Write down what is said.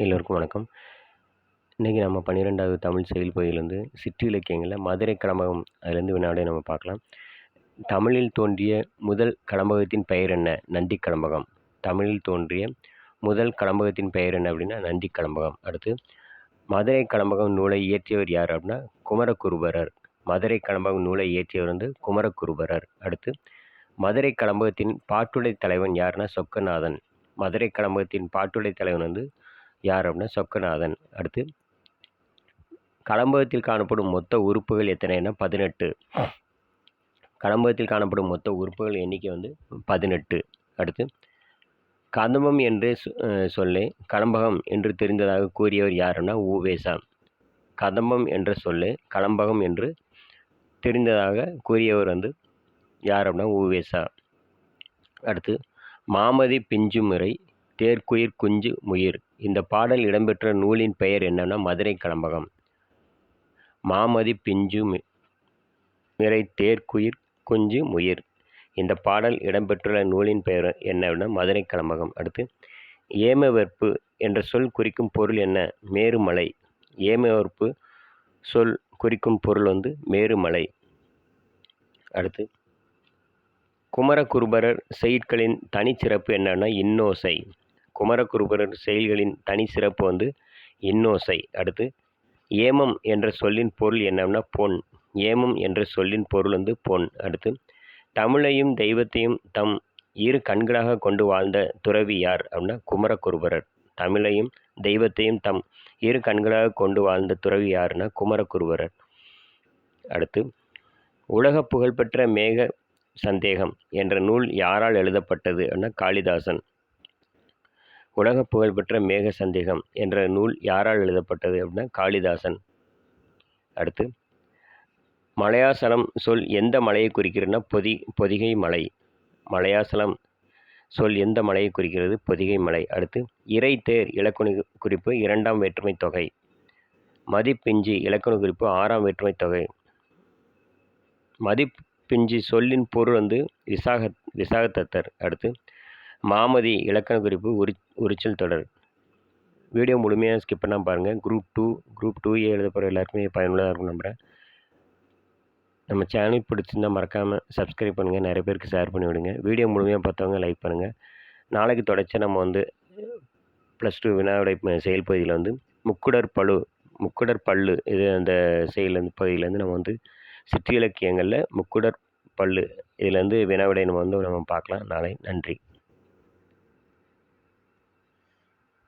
எல்லோருக்கும் வணக்கம். இன்றைக்கி நம்ம பன்னிரெண்டாவது தமிழ் செயல் பகுதியிலேருந்து சிற்றிலக்கியங்களில் மதுரை கடம்பகம் அதுலேருந்து வினாடே நம்ம பார்க்கலாம். தமிழில் தோன்றிய முதல் கடம்பகத்தின் பெயர் என்ன? நந்தி கடம்பகம் தமிழில் தோன்றிய முதல் கடம்பகத்தின் பெயர் என்ன அப்படின்னா நந்தி கடம்பகம் அடுத்து மதுரை கடம்பகம் நூலை இயற்றியவர் யார் அப்படின்னா குமரகுருபரர். மதுரை கடம்பகம் நூலை இயற்றியவர் வந்து குமரகுருபரர். அடுத்து மதுரை கடம்பகத்தின் பாட்டுடை தலைவன் யாருன்னா சொக்கநாதன். மதுரை கடம்பகத்தின் பாட்டுடை தலைவன் வந்து யார் அப்படின்னா சொக்கநாதன். அடுத்து களம்பகத்தில் காணப்படும் மொத்த உறுப்புகள் எத்தனைன்னா பதினெட்டு. களம்பகத்தில் காணப்படும் மொத்த உறுப்புகள் எண்ணிக்கை வந்து பதினெட்டு. அடுத்து கதம்பம் என்று சொல்லே களம்பகம் என்று தெரிந்ததாக கூறியவர் யாருன்னா ஊவேசா கதம்பம் என்ற சொல்லே களம்பகம் என்று தெரிந்ததாக கூறியவர் வந்து யார் அப்படின்னா ஊவேசா அடுத்து மாமதி பிஞ்சு முறை தேர்க்குயிர் குஞ்சு முயிர். இந்த பாடல் இடம்பெற்ற நூலின் பெயர் என்னன்னா மதுரை கலம்பகம். மாமதி பிஞ்சு மிரை தேர்க்குயிர் குஞ்சு முயிர். இந்த பாடல் இடம்பெற்றுள்ள நூலின் பெயர் என்னன்னா மதுரை கலம்பகம். அடுத்து ஏமவெற்பு என்ற சொல் குறிக்கும் பொருள் என்ன? மேருமலை. ஏமவெற்பு சொல் குறிக்கும் பொருள் வந்து மேருமலை. அடுத்து குமரகுருபரர் செயற்களின் தனிச்சிறப்பு என்னன்னா இன்னோசை. குமரகுருபரர் செயல்களின் தனி சிறப்பு வந்து இன்னோசை. அடுத்து ஏமம் என்ற சொல்லின் பொருள் என்னன்னா பொன். ஏமம் என்ற சொல்லின் பொருள் வந்து பொன். அடுத்து தமிழையும் தெய்வத்தையும் தம் இரு கண்களாக கொண்டு வாழ்ந்த துறவி யார் அப்படின்னா குமரகுருபரர். தமிழையும் தெய்வத்தையும் தம் இரு கண்களாக கொண்டு வாழ்ந்த துறவி யாருன்னா குமரகுருபரர். அடுத்து உலக புகழ்பெற்ற மேக சந்தேகம் என்ற நூல் யாரால் எழுதப்பட்டது அப்படின்னா காளிதாசன். உலக புகழ்பெற்ற மேக சந்தேகம் என்ற நூல் யாரால் எழுதப்பட்டது அப்படின்னா காளிதாசன். அடுத்து மலையாசலம் சொல் எந்த மலையை குறிக்கிறதுனா பொதி பொதிகை மலை. மலையாசலம் சொல் எந்த மலையை குறிக்கிறது? பொதிகை மலை. அடுத்து இறை தேர் இலக்கண குறிப்பு இரண்டாம் வேற்றுமை தொகை. மதிப்பிஞ்சி இலக்கண குறிப்பு ஆறாம் வேற்றுமை தொகை. மதிப்பிஞ்சி சொல்லின் பொருள் வந்து விசாக விசாகத்தத்தர். அடுத்து மாமதி இலக்கண குறிப்பு உரி உரிச்சல் தொடர். வீடியோ முழுமையாக ஸ்கிப் பண்ணால் பாருங்கள் group two group two A எழுத போகிற எல்லாருக்குமே பயனுள்ளதாக இருக்கும் நம்புகிறேன் நம்ம சேனல் பிடிச்சிருந்தால் மறக்காமல் சப்ஸ்கிரைப் பண்ணுங்கள் நிறைய பேருக்கு ஷேர் பண்ணி விடுங்க. வீடியோ முழுமையாக பார்த்தவங்க லைக் பண்ணுங்கள் நாளைக்கு தொடர்ச்சி நம்ம வந்து ப்ளஸ் டூ வினாவிடை செயல் பகுதியில் வந்து முக்குடர் பழு முக்குடர் பல்லு இது அந்த செயல் பகுதியிலேருந்து நம்ம வந்து சிற்றிலக்கியங்களில் முக்குடர் பல்லு இதுலேருந்து வினாவிடை நம்ம வந்து நம்ம பார்க்கலாம். நாளை நன்றி.